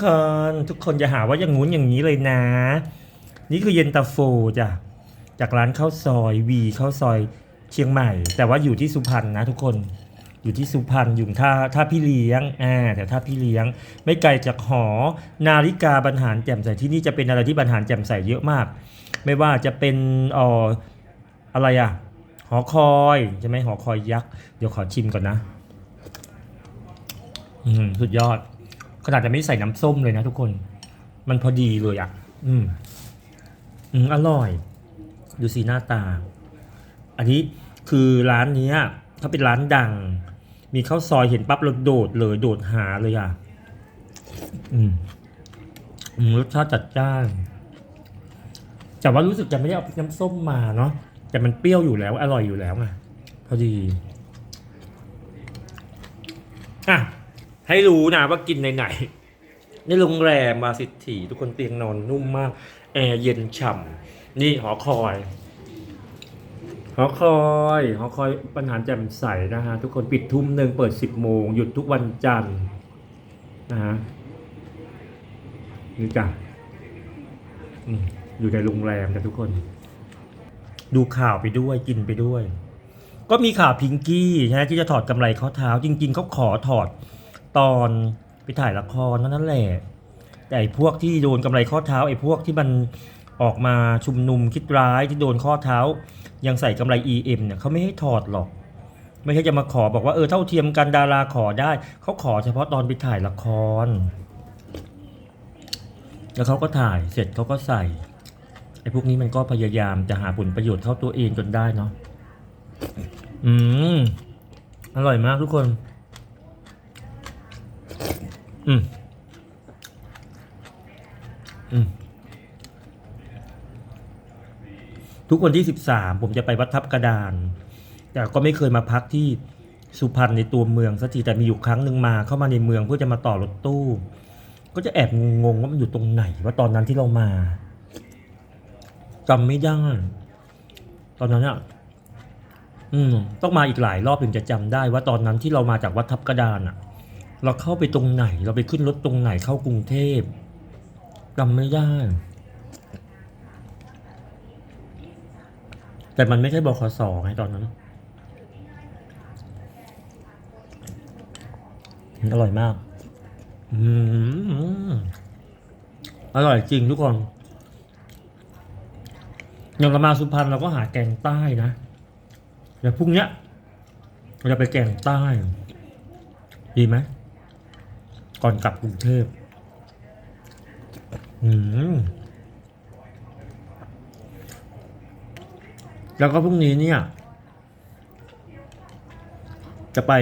คนทุกคนอย่าหาว่าอย่างงู้นอย่างนี้เลยนะ นี่คือเย็นตาโฟจ้ะจากร้านข้าวซอยวีข้าวซอยเชียงใหม่ แต่ว่าอยู่ที่สุพรรณนะทุกคนอยู่ที่สุพรรณอยู่ท่าท่าพี่เลี้ยงอ่าแต่ท่าพี่เลี้ยง ไม่ไกลจากหอนาฬิกาบรรหารแจ่มใสที่นี่จะเป็นอะไรที่บรรหารแจ่มใสเยอะมาก ไม่ว่าจะเป็นอ่ออะไรอะหอคอยใช่ไหมหอคอยยักษ์เดี๋ยวขอชิมก่อนนะ อืมสุดยอด ขนาดจะไม่ใส่น้ำส้มเลยนะทุกคน มันพอดีเลยอะ่ะ อืม อืมอร่อย ดูสีหน้าตา อันนี้คือร้านนี้ยเขาเป็นร้านดัง มีข้าวซอยเห็นปั๊บเราโดดเลยโดดหาเลยอะ อืม อืมรสชาติจัดจ้านแต่ว่ารู้สึกจะไม่ได้เอาน้ำส้มมาเนาะแต่มันเปรี้ยวอยู่แล้ว อร่อยอยู่แล้วไงพอดี อะ ให้รู้นะว่ากินในไหนในโรงแรมมาสิทธิทุกคนเตียงนอนนุ่มมาก แอร์เย็นฉ่ำนี่หอคอยหอคอยหอคอยปัญหาแจ่มใสนะฮะ ทุกคนปิดทุ่มหนึ่งเปิดสิบโมง หยุดทุกวันจันทร์นะฮะนี่จ้ะอืมอยู่ในโรงแรมกันทุกคน ดูข่าวไปด้วยกินไปด้วย ก็มีข่าวพิงกี้ใช่ไหมที่จะถอดกำไรข้อเท้า จริง ๆเขาขอถอด ตอนไปถ่ายละครนั้นแหละแต่ไอ้พวกที่โดนกำไรข้อเท้าไอ้พวกที่มันออกมาชุมนุมคิดร้ายที่โดนข้อเท้า ยังใส่กำไร EM เนี่ยเขาไม่ให้ถอดหรอก ไม่ใช่จะมาขอบอกว่าเออเท่าเทียมกันดาราขอได้ เขาขอเฉพาะตอนไปถ่ายละคร แล้วเขาก็ถ่ายเสร็จเขาก็ใส่ไอ้พวกนี้มันก็พยายามจะหาผลประโยชน์เข้าตัวเองจนได้เนาะอืมอร่อยมากทุกคน อืมอืมทุกวันที่สิบสามผมจะไปวัดทับกระดาน แต่ก็ไม่เคยมาพักที่สุพรรณในตัวเมืองสักทีแต่มีอยู่ครั้งหนึ่งมาเข้ามาในเมืองเพื่อจะมาต่อรถตู้ ก็จะแอบงงว่ามันอยู่ตรงไหนว่าตอนนั้นที่เรามาจำไม่ได้ตอนนั้นอะอืมต้องมาอีกหลายรอบถึงจะจำได้ว่าตอนนั้นที่เรามาจากวัดทับกระดานอะ เราเข้าไปตรงไหน เราไปขึ้นรถตรงไหนเข้ากรุงเทพจำไม่ได้ แต่มันไม่ใช่บคสไงตอนนั้น อร่อยมาก อืมอร่อยจริงทุกคนอย่างเรามาสุพรรณเราก็หาแกงใต้นะเดี๋ยวพรุ่งเนี้ยเราจะไปแกงใต้ ดีไหม ก่อนกลับกรุงเทพอืมแล้วก็พรุ่งนี้เนี่ย จะไป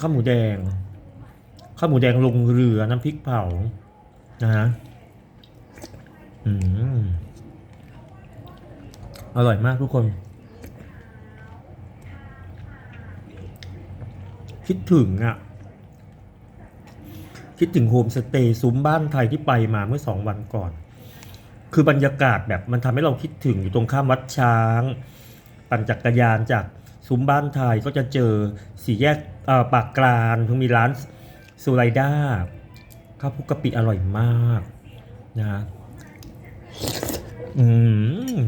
ข้าวหมูแดง ข้าวหมูแดงลงเรือน้ำพริกเผา นะฮะอืมอร่อยมากทุกคน คิดถึงอะ คิดถึงโฮมสเตย์ซุ้มบ้านไทยที่ไปมาเมื่อสองวันก่อน คือบรรยากาศแบบมันทำให้เราคิดถึงอยู่ตรงข้ามวัดช้าง ปั่นจักรยานจากซุ้มบ้านไทยก็จะเจอสี่แยกปากกลานทั้งมีร้านซูไรด้าข้าวพุกกะปิอร่อยมากนะอืม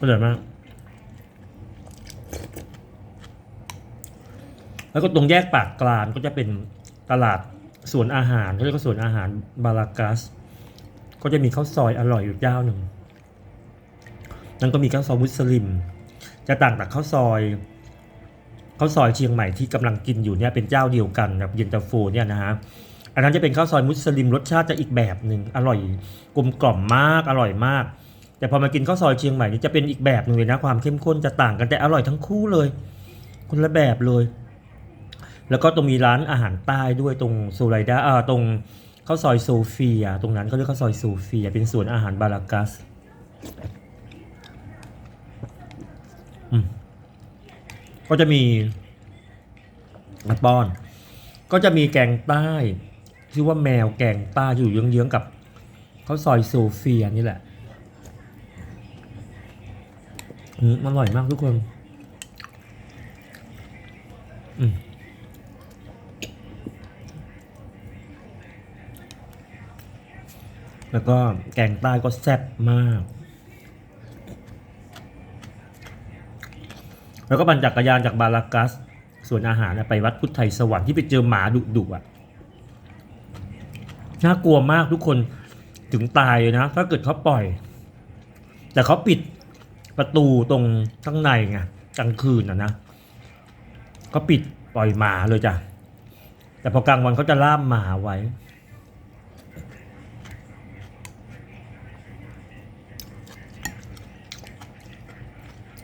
อร่อยมาก แล้วก็ตรงแยกปากกลานก็จะเป็นตลาดสวนอาหารเขาเรียกว่าสวนอาหารบารากัส ก็จะมีข้าวซอยอร่อยอยู่เจ้าหนึ่งนั่นก็มีข้าวซอยมุสลิม จะต่างจากข้าวซอยข้าวซอยเชียงใหม่ที่กำลังกินอยู่เนี่ยเป็นเจ้าเดียวกันกับเย็นตาโฟเนี่ยนะฮะอันนั้นจะเป็นข้าวซอยมุสลิมรสชาติจะอีกแบบหนึ่งอร่อยกลมกล่อมมากอร่อยมาก แต่พอมากินข้าวซอยเชียงใหม่นี่จะเป็นอีกแบบหนึ่งเลยนะความเข้มข้นจะต่างกันแต่อร่อยทั้งคู่เลย คนละแบบเลย แล้วก็ตรงมีร้านอาหารใต้ด้วยตรงโซไลดาอ่าตรงข้าวซอยโซเฟีย ตรงนั้นเขาเรียกข้าวซอยโซเฟีย เป็นสวนอาหารบารากัสอืมก็จะมีมาป้อน ก็จะมีแกงใต้ชื่อว่าแมวแกงใต้อยู่เยื้องๆกับข้าวซอยโซเฟียนี่แหละอืมอร่อยมากทุกคน อืม แล้วก็แกงใต้ก็แซ่บมาก แล้วก็ปั่นจักรยานจากบาลากัส ส่วนอาหารไปวัดพุทธไทยสวรรค์ที่ไปเจอหมาดุดุอะ น่ากลัวมากทุกคนถึงตายเลยนะ ถ้าเกิดเขาปล่อย แต่เขาปิดประตูตรงข้างในไงกลางคืนอะนะก็ปิดปล่อยหมาเลยจ้ะแต่พอกลางวันเขาจะล่ามหมาไว้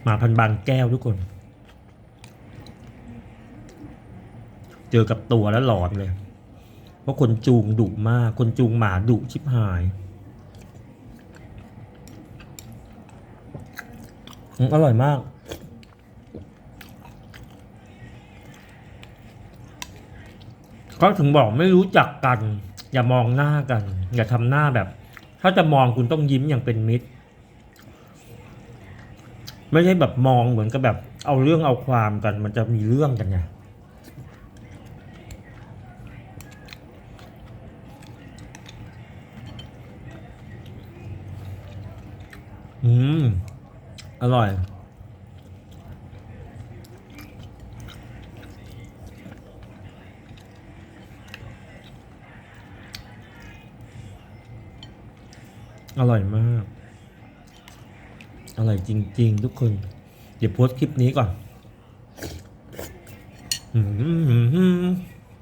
มาพันบางแก้วทุกคน เจอกับตัวแล้วหลอนเลย เพราะคนจูงดุมาก คนจูงหมาดุชิบหายอืมอร่อยมาก ก็ถึงบอกไม่รู้จักกัน อย่ามองหน้ากัน อย่าทำหน้าแบบ ถ้าจะมองคุณต้องยิ้มอย่างเป็นมิตร ไม่ใช่แบบมองเหมือนกับแบบ เอาเรื่องเอาความกัน มันจะมีเรื่องกันไงอืม อร่อย อร่อยมาก อร่อยจริง ๆ ทุกคน เดี๋ยวโพสต์คลิปนี้ก่อน อืม